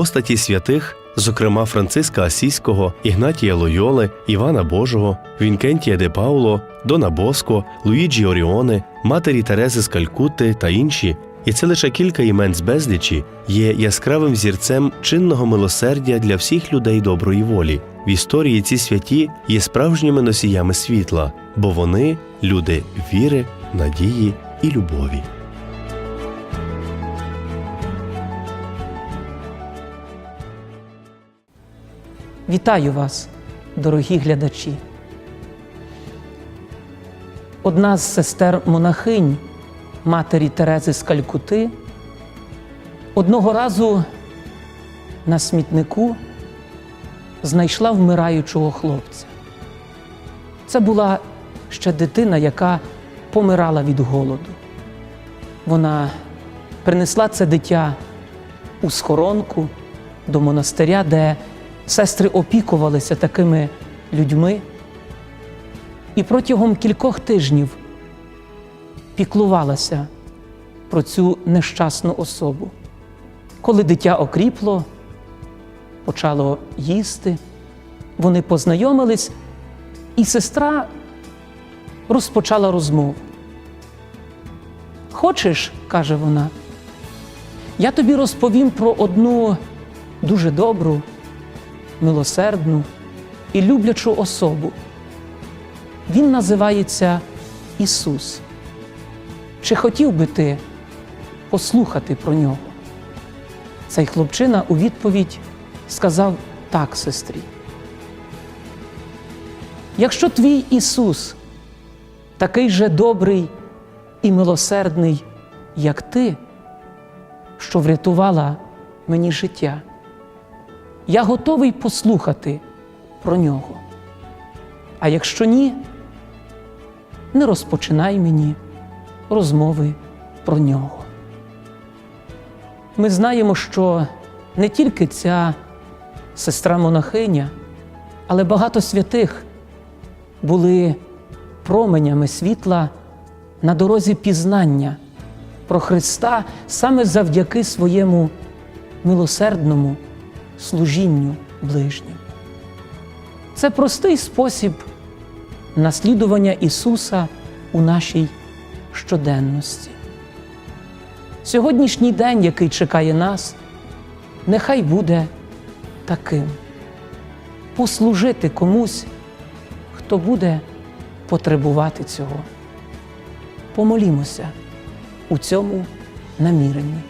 постаті святих, зокрема Франциска Асійського, Ігнатія Лойоли, Івана Божого, Вінкентія де Пауло, Дона Боско, Луїджі Оріоне, Матері Терези з Калькутти та інші, і це лише кілька імен з безлічі, є яскравим зірцем чинного милосердя для всіх людей доброї волі. В історії ці святі є справжніми носіями світла, бо вони люди віри, надії і любові. Вітаю вас, дорогі глядачі. Одна з сестер монахинь матері Терези з Калькути одного разу на смітнику знайшла вмираючого хлопця. Це була ще дитина, яка помирала від голоду. Вона принесла це дитя у схоронку до монастиря, де сестри опікувалися такими людьми, і протягом кількох тижнів піклувалася про цю нещасну особу. Коли дитя окріпло, почало їсти, вони познайомились, і сестра розпочала розмову. Хочеш, каже вона, я тобі розповім про одну дуже добру, милосердну і люблячу особу. Він називається Ісус. Чи хотів би ти послухати про нього? Цей хлопчина у відповідь сказав так, сестрі. Якщо твій Ісус такий же добрий і милосердний, як ти, що врятувала мені життя, я готовий послухати про нього. А якщо ні, не розпочинай мені розмови про нього. Ми знаємо, що не тільки ця сестра монахиня, але багато святих були променями світла на дорозі пізнання про Христа саме завдяки своєму милосердному служінню ближнім. Це простий спосіб наслідування Ісуса у нашій щоденності. Сьогоднішній день, який чекає нас, нехай буде таким послужити комусь, хто буде потребувати цього. Помолімося у цьому наміренні.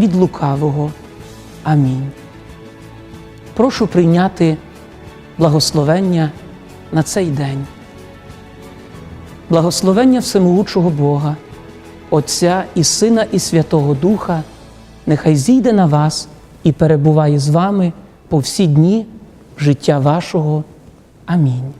від лукавого. Амінь. Прошу прийняти благословення на цей день. Благословення всемогучого Бога, Отця і Сина, і Святого Духа, нехай зійде на вас і перебуває з вами по всі дні життя вашого. Амінь.